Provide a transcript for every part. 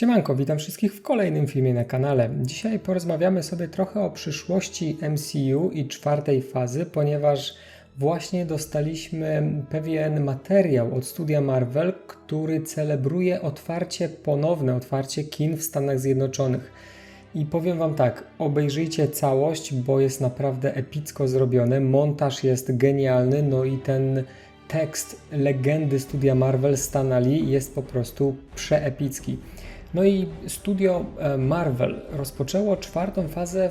Siemanko, witam wszystkich w kolejnym filmie na kanale. Dzisiaj porozmawiamy sobie trochę o przyszłości MCU i czwartej fazy, ponieważ właśnie dostaliśmy pewien materiał od studia Marvel, który celebruje otwarcie, ponowne otwarcie kin w Stanach Zjednoczonych. I powiem Wam tak, obejrzyjcie całość, bo jest naprawdę epicko zrobione. Montaż jest genialny, no i ten tekst legendy studia Marvel Stanali jest po prostu przeepicki. No i studio e, Marvel rozpoczęło czwartą fazę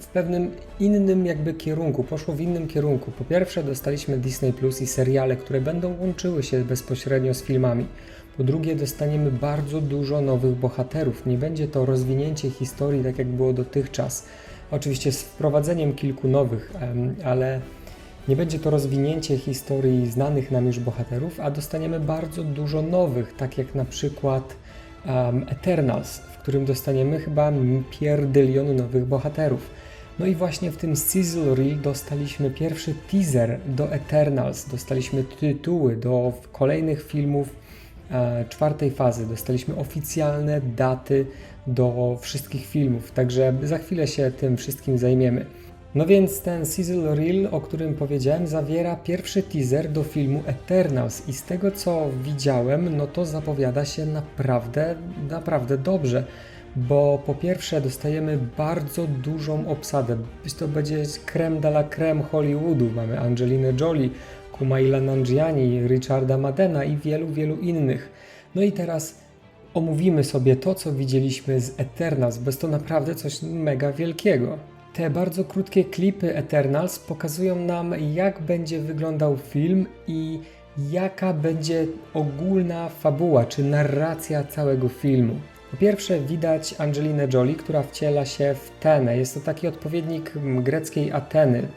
w, pewnym innym jakby kierunku, poszło w innym kierunku. Po pierwsze dostaliśmy Disney Plus i seriale, które będą łączyły się bezpośrednio z filmami. Po drugie dostaniemy bardzo dużo nowych bohaterów. Nie będzie to rozwinięcie historii tak jak było dotychczas. Oczywiście z wprowadzeniem kilku nowych, ale nie będzie to rozwinięcie historii znanych nam już bohaterów, a dostaniemy bardzo dużo nowych, tak jak na przykład um, Eternals, w którym dostaniemy chyba pierdylion nowych bohaterów. No i właśnie w tym Sizzle Reel dostaliśmy pierwszy teaser do Eternals, dostaliśmy tytuły do kolejnych filmów e, czwartej fazy, dostaliśmy oficjalne daty do wszystkich filmów, także za chwilę się tym wszystkim zajmiemy. No więc ten Sizzle Reel, o którym powiedziałem, zawiera pierwszy teaser do filmu Eternals i z tego co widziałem, no to zapowiada się naprawdę, naprawdę dobrze, bo po pierwsze dostajemy bardzo dużą obsadę. To będzie creme de la creme Hollywoodu. Mamy Angelinę Jolie, Kumaila Nanjiani, Richarda Madena i wielu, wielu innych. No i teraz omówimy sobie to, co widzieliśmy z Eternals, bo jest to naprawdę coś mega wielkiego. Te bardzo krótkie klipy Eternals pokazują nam, jak będzie wyglądał film i jaka będzie ogólna fabuła czy narracja całego filmu. Po pierwsze widać Angelinę Jolie, która wciela się w Tenę. Jest to taki odpowiednik greckiej Ateny,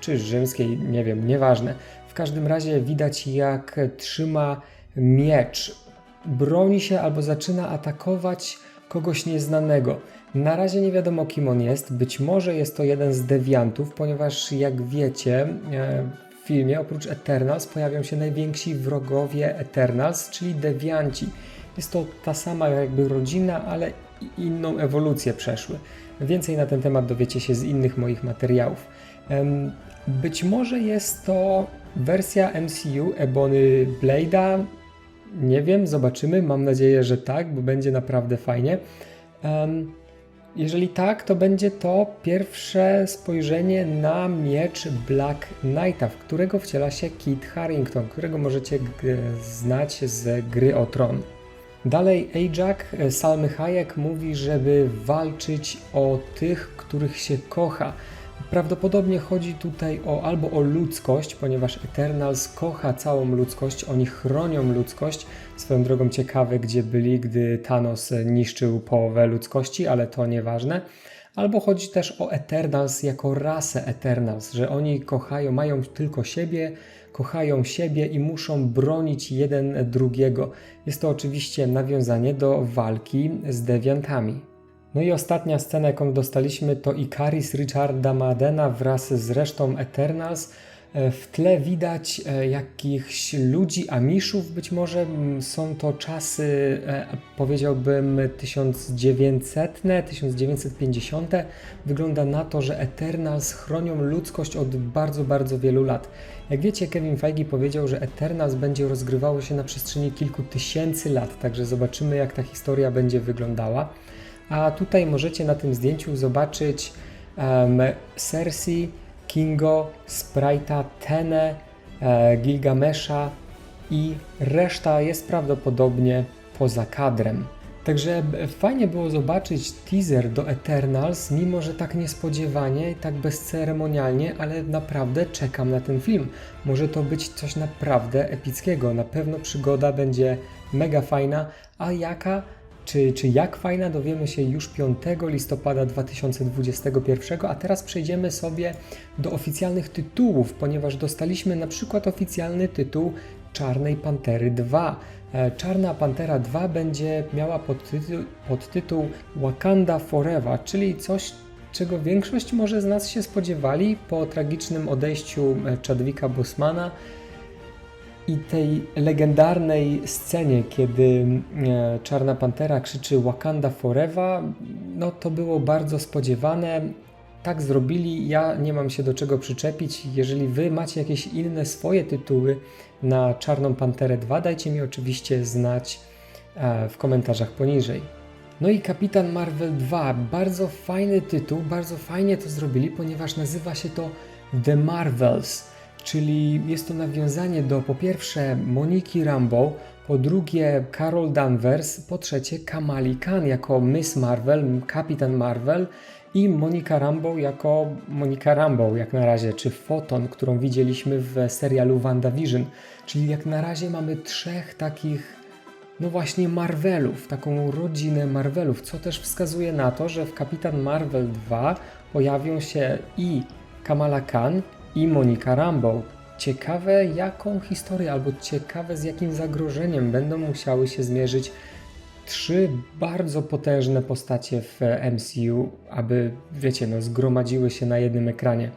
czy rzymskiej, nie wiem, nieważne. W każdym razie widać jak trzyma miecz, broni się albo zaczyna atakować kogoś nieznanego. Na razie nie wiadomo kim on jest. Być może jest to jeden z dewiantów, ponieważ jak wiecie, e, w filmie oprócz Eternals pojawią się najwięksi wrogowie Eternals, czyli dewianci. Jest to ta sama jakby rodzina, ale inną ewolucję przeszły. Więcej na ten temat dowiecie się z innych moich materiałów. Być może jest to wersja MCU Ebony Blade'a. Nie wiem, zobaczymy. Mam nadzieję, że tak, bo będzie naprawdę fajnie. Jeżeli tak, to będzie to pierwsze spojrzenie na miecz Black Knighta, w którego wciela się Kit Harington, którego możecie znać z gry o tron. Dalej Ajax Salmy Hayek mówi, żeby walczyć o tych, których się kocha. Prawdopodobnie chodzi tutaj o albo o ludzkość, ponieważ Eternals kocha całą ludzkość, oni chronią ludzkość. Swoją drogą ciekawe, gdzie byli, gdy Thanos niszczył połowę ludzkości, ale to nieważne. Albo chodzi też o Eternals jako rasę Eternals, że oni kochają, mają tylko siebie, kochają siebie i muszą bronić jeden drugiego. Jest to oczywiście nawiązanie do walki z dewiantami. No i ostatnia scena, jaką dostaliśmy, to Ikaris Richarda Madena wraz z resztą Eternals. E, w tle widać e, jakichś ludzi, Amiszów być może. Są to czasy, e, powiedziałbym, 1900, 1950. Wygląda na to, że Eternals chronią ludzkość od bardzo, bardzo wielu lat. Jak wiecie, Kevin Feige powiedział, że Eternals będzie rozgrywało się na przestrzeni kilku tysięcy lat, także zobaczymy, jak ta historia będzie wyglądała. A tutaj możecie na tym zdjęciu zobaczyć um, Cersei, Kingo, Sprite'a, Tene, e, Gilgamesha i reszta jest prawdopodobnie poza kadrem. Także fajnie było zobaczyć teaser do Eternals, mimo że tak niespodziewanie, tak bezceremonialnie, ale naprawdę czekam na ten film. Może to być coś naprawdę epickiego. Na pewno przygoda będzie mega fajna, a jaka czy, czy jak fajna dowiemy się już 5 listopada 2021, a teraz przejdziemy sobie do oficjalnych tytułów, ponieważ dostaliśmy na przykład oficjalny tytuł Czarnej Pantery 2. E, Czarna Pantera 2 będzie miała podtytuł, Wakanda Forever, czyli coś, czego większość może z nas się spodziewali po tragicznym odejściu e, Chadwicka Bosmana. I tej legendarnej scenie, kiedy e, Czarna Pantera krzyczy Wakanda Forever, no to było bardzo spodziewane. Tak zrobili, ja nie mam się do czego przyczepić. Jeżeli wy macie jakieś inne swoje tytuły na Czarną Panterę 2, dajcie mi oczywiście znać e, w komentarzach poniżej. No i Kapitan Marvel 2, bardzo fajny tytuł, bardzo fajnie to zrobili, ponieważ nazywa się to The Marvels, czyli jest to nawiązanie do po pierwsze Moniki Rambeau, po drugie Carol Danvers, po trzecie Kamali Khan jako Miss Marvel, Kapitan Marvel i Monika Rambeau jako Monika Rambeau jak na razie, czy Photon, którą widzieliśmy w serialu WandaVision, czyli jak na razie mamy trzech takich no właśnie Marvelów, taką rodzinę Marvelów, co też wskazuje na to, że w Kapitan Marvel 2 pojawią się i Kamala Khan i Monika Rambeau. Ciekawe jaką historię albo ciekawe z jakim zagrożeniem będą musiały się zmierzyć trzy bardzo potężne postacie w MCU, aby wiecie, no zgromadziły się na jednym ekranie.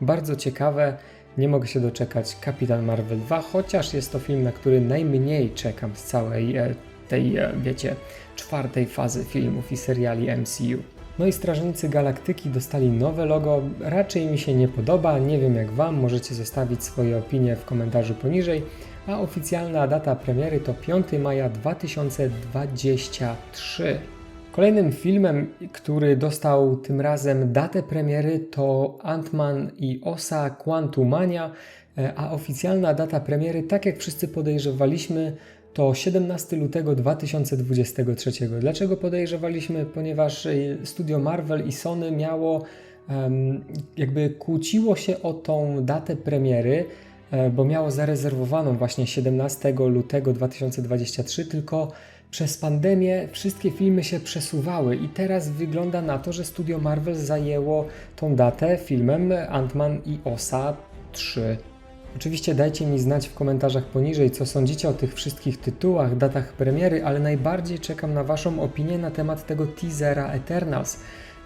Bardzo ciekawe, nie mogę się doczekać Kapitan Marvel 2, chociaż jest to film, na który najmniej czekam z całej e, tej, e, wiecie, czwartej fazy filmów i seriali MCU. No i Strażnicy Galaktyki dostali nowe logo, raczej mi się nie podoba, nie wiem jak Wam, możecie zostawić swoje opinie w komentarzu poniżej, a oficjalna data premiery to 5 maja 2023. Kolejnym filmem, który dostał tym razem datę premiery to Ant-Man i Osa Quantumania, e, a oficjalna data premiery, tak jak wszyscy podejrzewaliśmy, to 17 lutego 2023. Dlaczego podejrzewaliśmy? Ponieważ e, studio Marvel i Sony miało jakby kłóciło się o tą datę premiery, e, bo miało zarezerwowaną właśnie 17 lutego 2023, tylko przez pandemię wszystkie filmy się przesuwały i teraz wygląda na to, że studio Marvel zajęło tą datę filmem Ant-Man i Osa 3. Oczywiście dajcie mi znać w komentarzach poniżej, co sądzicie o tych wszystkich tytułach, datach premiery, ale najbardziej czekam na Waszą opinię na temat tego teasera Eternals.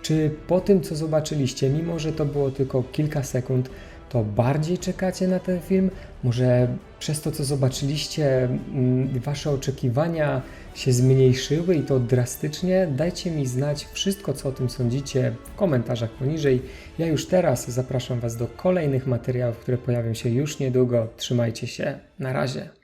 Czy po tym, co zobaczyliście, mimo że to było tylko kilka sekund, to bardziej czekacie na ten film? Może przez to, co zobaczyliście, mm, Wasze oczekiwania się zmniejszyły i to drastycznie? Dajcie mi znać wszystko, co o tym sądzicie w komentarzach poniżej. Ja już teraz zapraszam Was do kolejnych materiałów, które pojawią się już niedługo. Trzymajcie się. Na razie.